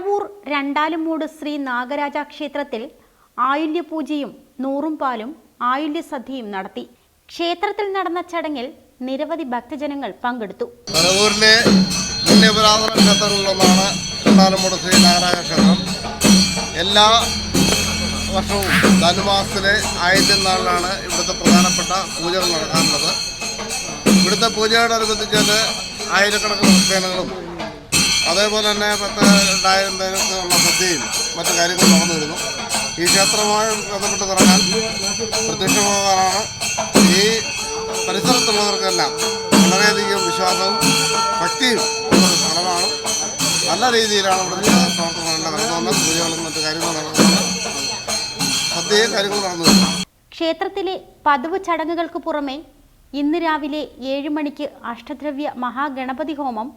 കണ്ടാലുമൂട് ശ്രീ നാഗരാജ ക്ഷേത്രത്തിൽ ആയുല്യപൂജയും നൂറും പാലും ആയുല്യസദ്യയും നടത്തി. ക്ഷേത്രത്തിൽ നടന്ന ചടങ്ങിൽ നിരവധി ഭക്തജനങ്ങൾ പങ്കെടുത്തു. പരവൂരിലെ പുണ്യപുരാതന ക്ഷേത്രങ്ങളിലൊന്നാണ് രണ്ടാലുമൂട് ശ്രീ നാഗരാജ ക്ഷേത്രം എല്ലാ വർഷവും ധനുമാസത്തിലെ ആയിരം നാളിലാണ് ഇവിടുത്തെ പ്രധാനപ്പെട്ട പൂജകൾ നടക്കാറുള്ളത്. ഇവിടുത്തെ പൂജയോടനുബന്ധിച്ചത് ആയിരക്കണക്കിന് ക്രിസ്ത്യാനികളും അതേപോലെ തന്നെ പത്ത് രണ്ടായിരം പേർക്കുള്ള സദ്യയും മറ്റു കാര്യങ്ങളും നടന്നു വരുന്നു. ഈ ക്ഷേത്രവുമായി ബന്ധപ്പെട്ട് തുടങ്ങാൻ പ്രത്യക്ഷമാകാനാണ് ഈ പരിസരത്തുള്ളവർക്കെല്ലാം വളരെയധികം വിശ്വാസവും ഭക്തിയും സ്ഥലമാണ് നല്ല രീതിയിലാണ് ഇവിടെ പ്രവർത്തനങ്ങളെല്ലാം നടന്നുകൊണ്ട് പൂജകളും മറ്റു കാര്യങ്ങളും നടന്നുകൊണ്ട് സദ്യയും കാര്യങ്ങളും നടന്നു ക്ഷേത്രത്തിലെ പതിവ് ചടങ്ങുകൾക്ക് പുറമെ ഇന്ന് രാവിലെ ഏഴ് മണിക്ക് അഷ്ടദ്രവ്യ മഹാഗണപതി ഹോമം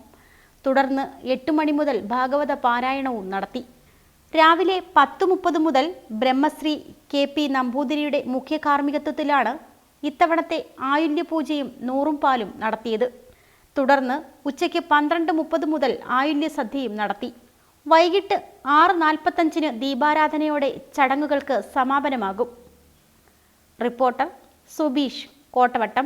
തുടർന്ന് എട്ട് മണി മുതൽ ഭാഗവത പാരായണവും നടത്തി. രാവിലെ പത്ത് മുപ്പത് മുതൽ ബ്രഹ്മശ്രീ കെ പി നമ്പൂതിരിയുടെ മുഖ്യ കാർമ്മികത്വത്തിലാണ് ഇത്തവണത്തെ ആയുല്യപൂജയും നൂറും പാലും നടത്തിയത്. തുടർന്ന് ഉച്ചയ്ക്ക് പന്ത്രണ്ട് മുപ്പത് മുതൽ ആയുല്യ സദ്യയും നടത്തി. വൈകിട്ട് ആറ് നാൽപ്പത്തഞ്ചിന് ദീപാരാധനയോടെ ചടങ്ങുകൾക്ക് സമാപനമാകും. റിപ്പോർട്ടർ സുബീഷ് കോട്ടവട്ടം.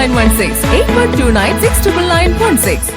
916 8129 69916.